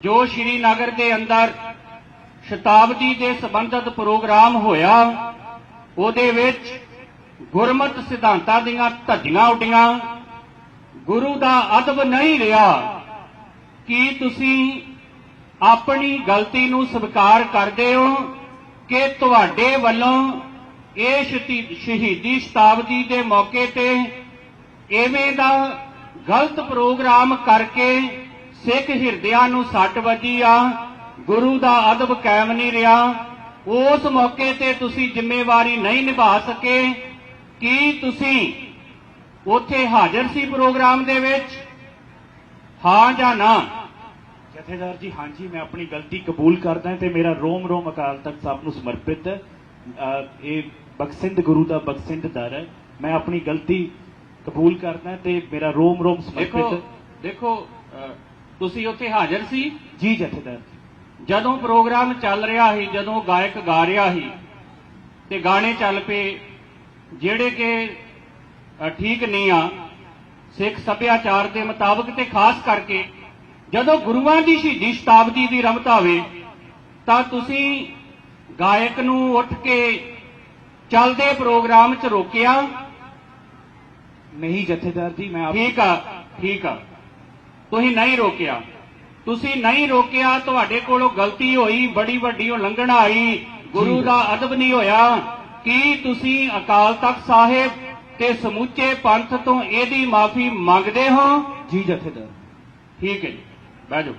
ਜੋ ਸ਼੍ਰੀਨਗਰ ਦੇ ਅੰਦਰ ਸ਼ਤਾਬਦੀ ਦੇ ਸੰਬੰਧਿਤ ਪ੍ਰੋਗਰਾਮ ਹੋਇਆ, ਉਹਦੇ ਵਿੱਚ ਗੁਰਮਤ ਸਿਧਾਂਤਾਂ ਦੀਆਂ ਧੱਜੀਆਂ ਉੱਡੀਆਂ। ਗੁਰੂ ਦਾ ਅਦਬ ਨਹੀਂ ਰਿਹਾ ਕੀ ਤੁਸੀਂ ਆਪਣੀ ਗਲਤੀ ਨੂੰ ਸਵੀਕਾਰ ਕਰਦੇ ਹੋ ਕਿ ਤੁਹਾਡੇ ਵੱਲੋਂ ਇਹ ਸ਼ਹੀਦੀ ਸ਼ਤਾਬਦੀ ਦੇ ਮੌਕੇ ਤੇ ਐਵੇਂ ਦਾ ਗਲਤ ਪ੍ਰੋਗਰਾਮ ਕਰਕੇ ਸਿੱਖ ਹਿਰਦਿਆਂ ਨੂੰ ਸੱਟ ਵੱਜੀ ਆ ਗੁਰੂ ਦਾ ਅਦਬ ਕਾਇਮ ਨਹੀਂ ਰਿਹਾ। ਉਸ ਮੌਕੇ ਤੇ ਤੁਸੀਂ ਜ਼ਿੰਮੇਵਾਰੀ ਨਹੀਂ ਨਿਭਾ ਸਕੇ। ਕੀ ਤੁਸੀਂ ਉੱਥੇ ਹਾਜ਼ਰ ਸੀ ਪ੍ਰੋਗਰਾਮ ਦੇ ਵਿੱਚ? ਹਾਂ ਜਾਂ ਨਾ? ਜਥੇਦਾਰ ਜੀ ਹਾਂਜੀ ਮੈਂ ਆਪਣੀ ਗਲਤੀ ਕਬੂਲ ਕਰਦਾ ਤੇ ਮੇਰਾ ਰੋਮ ਰੋਮ ਅਕਾਲ ਤਖਤ ਸਾਹਿਬ ਨੂੰ ਸਮਰਪਿਤ ਇਹ ਬਖਸ਼ਿੰਦ ਗੁਰੂ ਦਾ ਬਖਸ਼ਿੰਦ ਦਰ ਹੈ। ਮੈਂ ਆਪਣੀ ਗਲਤੀ ਕਬੂਲ ਕਰਦਾ ਤੇ ਮੇਰਾ ਰੋਮ ਰੋਮ ਸਮਰਪਿਤ। ਦੇਖੋ ਤੁਸੀਂ ਉੱਥੇ ਹਾਜ਼ਰ ਸੀ? ਜੀ ਜਥੇਦਾਰ ਜਦੋਂ ਪ੍ਰੋਗਰਾਮ ਚੱਲ ਰਿਹਾ ਸੀ ਜਦੋਂ ਗਾਇਕ ਗਾ ਰਿਹਾ ਸੀ ਤੇ ਗਾਣੇ ਚੱਲ ਪਏ ਜਿਹੜੇ ਕਿ ਠੀਕ ਨਹੀਂ ਆ ਸਿੱਖ ਸੱਭਿਆਚਾਰ ਦੇ ਮੁਤਾਬਕ ਤੇ ਖਾਸ ਕਰਕੇ ਜਦੋਂ ਗੁਰੂਆਂ ਦੀ ਸ਼ਹੀਦੀ ਸ਼ਤਾਬਦੀ ਦੀ ਰਮਤ ਆਵੇ ਤਾਂ ਤੁਸੀਂ ਗਾਇਕ ਨੂੰ ਉੱਠ ਕੇ ਚੱਲਦੇ ਪ੍ਰੋਗਰਾਮ 'ਚ ਰੋਕਿਆ? ਨਹੀਂ ਜਥੇਦਾਰ ਜੀ ਮੈਂ ਆਪ ਠੀਕ ਆ ਠੀਕ ਆ। ਤੁਸੀਂ ਨਹੀਂ ਰੋਕਿਆ। ਤੁਸੀਂ ਨਹੀਂ ਰੋਕਿਆ ਤੁਹਾਡੇ ਕੋਲੋਂ ਗਲਤੀ ਹੋਈ ਬੜੀ ਵੱਡੀ ਉਲੰਘਣਾ ਆਈ ਗੁਰੂ। ਦਾ ਅਦਬ ਨਹੀਂ ਹੋਇਆ। ਕੀ ਤੁਸੀਂ ਅਕਾਲ ਤਖਤ ਸਾਹਿਬ ਤੇ ਸਮੁੱਚੇ ਪੰਥ ਤੋਂ ਇਹਦੀ ਮਾਫੀ ਮੰਗਦੇ ਹੋ? ਜੀ ਜਥੇਦਾਰ। ਠੀਕ ਹੈ ਜੀ। ਬਹਿ ਜਾਓ।